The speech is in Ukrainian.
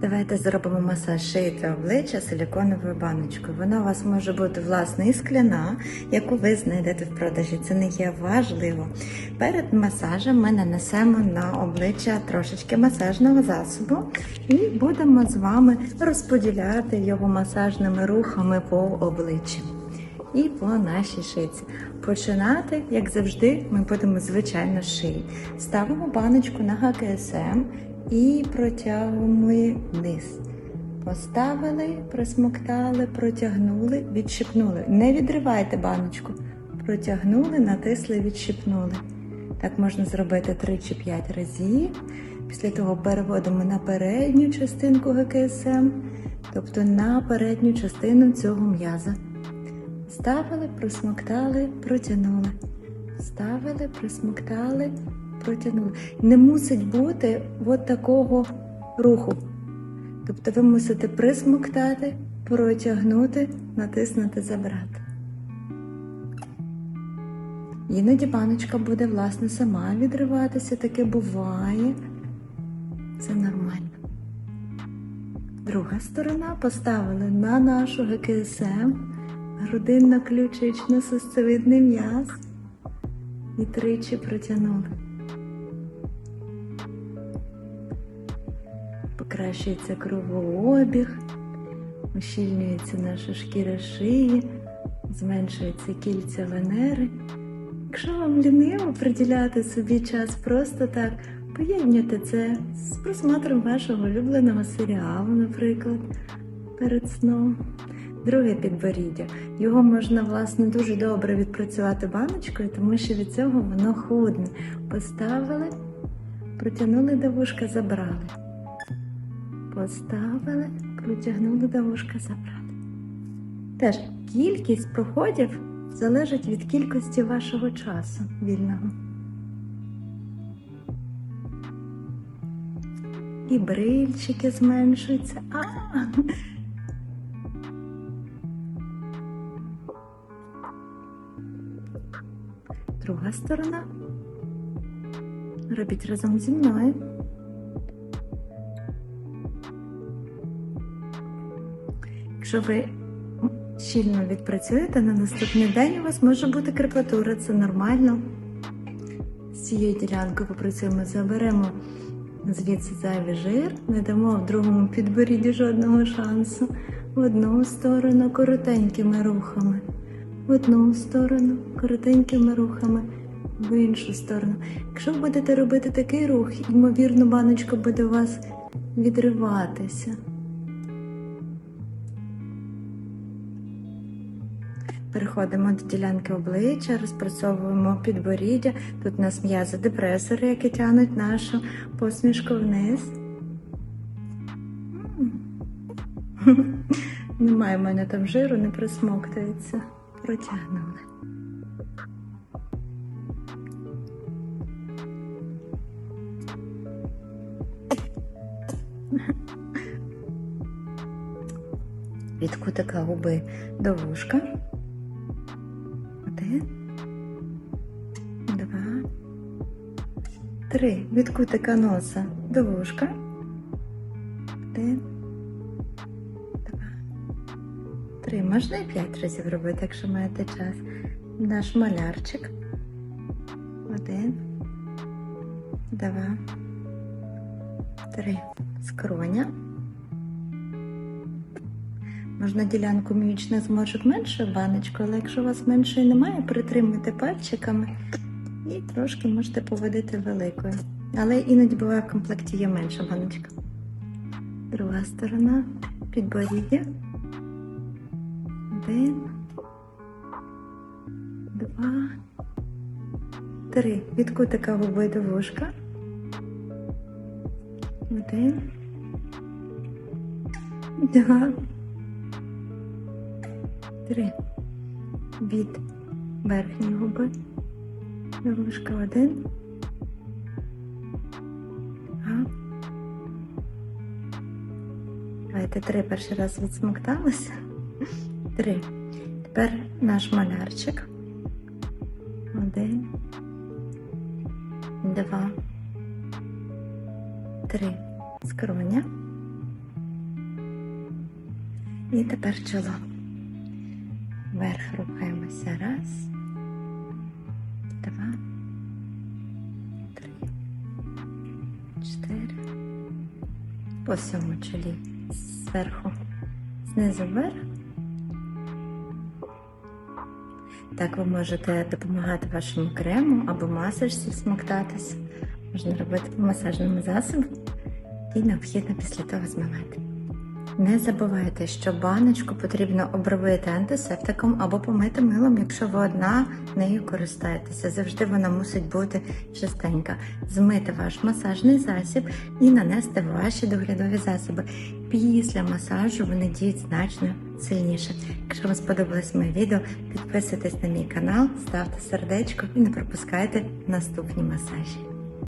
Давайте зробимо масаж шиї та обличчя силіконовою баночкою. Вона у вас може бути власне і скляна, яку ви знайдете в продажі. Це не є важливо. Перед масажем ми нанесемо на обличчя трошечки масажного засобу і будемо з вами розподіляти його масажними рухами по обличчю і по нашій шиці. Починати, як завжди, ми будемо звичайно з шиї. Ставимо баночку на ГКСМ і протягуємо вниз. Поставили, присмоктали, протягнули, відщипнули. Не відривайте баночку. Протягнули, натисли, відщипнули. Так можна зробити 3 чи 5 разів. Після того переводимо на передню частинку ГКСМ, тобто на передню частину цього м'яза. Ставили, присмоктали, протягнули. Ставили, присмоктали, протягнули. Не мусить бути от такого руху. Тобто ви мусите присмоктати, протягнути, натиснути, забрати. Іноді баночка буде, власне, сама відриватися, таке буває. Це нормально. Друга сторона поставили на нашу ГКСМ грудинно-ключично-сустовидний м'яз і тричі протягнули. Покращується кровообіг, ущільнюється наша шкіра шиї, зменшується кільця венери. Якщо вам ліниво приділяти собі час просто так, поєднуйте це з просмотром вашого улюбленого серіалу, наприклад, перед сном. Друге підборіддя. Його можна, власне, дуже добре відпрацювати баночкою, тому що від цього воно худне. Поставили, протягнули до вушка, забрали. Поставили, протягнули до вушка, забрали. Теж кількість проходів залежить від кількості вашого часу вільного. І брильчики зменшуються. А! Друга сторона. Робіть разом зі мною. Якщо ви щільно відпрацюєте, на наступний день у вас може бути крепатура, це нормально. З цією ділянкою попрацюємо, заберемо звідси зайвий жир, не дамо в другому підборідді жодного шансу. В одну сторону коротенькими рухами, в одну сторону коротенькими рухами, в іншу сторону. Якщо будете робити такий рух, ймовірно, баночка буде у вас відриватися. Переходимо до ділянки обличчя, розпрацьовуємо підборіддя. Тут у нас м'язи депресори, які тягнуть нашу посмішку вниз. Немає в мене там жиру, не присмоктується. Протягнули. Від кутика губи до вушка. Один, два, три. Від кутика носа до вушка. Один, два, три. Можна і п'ять разів робити, якщо маєте час. Наш малярчик. Один, два, три. Скроня. Можна ділянку мімічних зморшок меншою баночкою, але якщо у вас меншої немає, притримуйте пальчиками і трошки можете поводити великою. Але іноді буває в комплекті є менша баночка. Друга сторона підборіддя. Один, два, три. Від кутика губи до вушка. Один. Два. Три. Від верхньої губи до вушка один. Два. Давайте три перший раз відсмокталися. Три. Тепер наш малярчик. Один. Два. Три. Скроня. І тепер чоло. Вверх рухаємося. Раз, два, три, чотири. По всьому чолі. Зверху. Знизу вверх. Так ви можете допомагати вашому крему або масажці смоктатись. Можна робити по масажному засобу і необхідно після того змивати. Не забувайте, що баночку потрібно обробити антисептиком або помити милом, якщо ви одна нею користуєтеся. Завжди вона мусить бути чистенька. Змити ваш масажний засіб і нанести ваші доглядові засоби. Після масажу вони діють значно сильніше. Якщо вам сподобалось моє відео, підписуйтесь на мій канал, ставте сердечко і не пропускайте наступні масажі.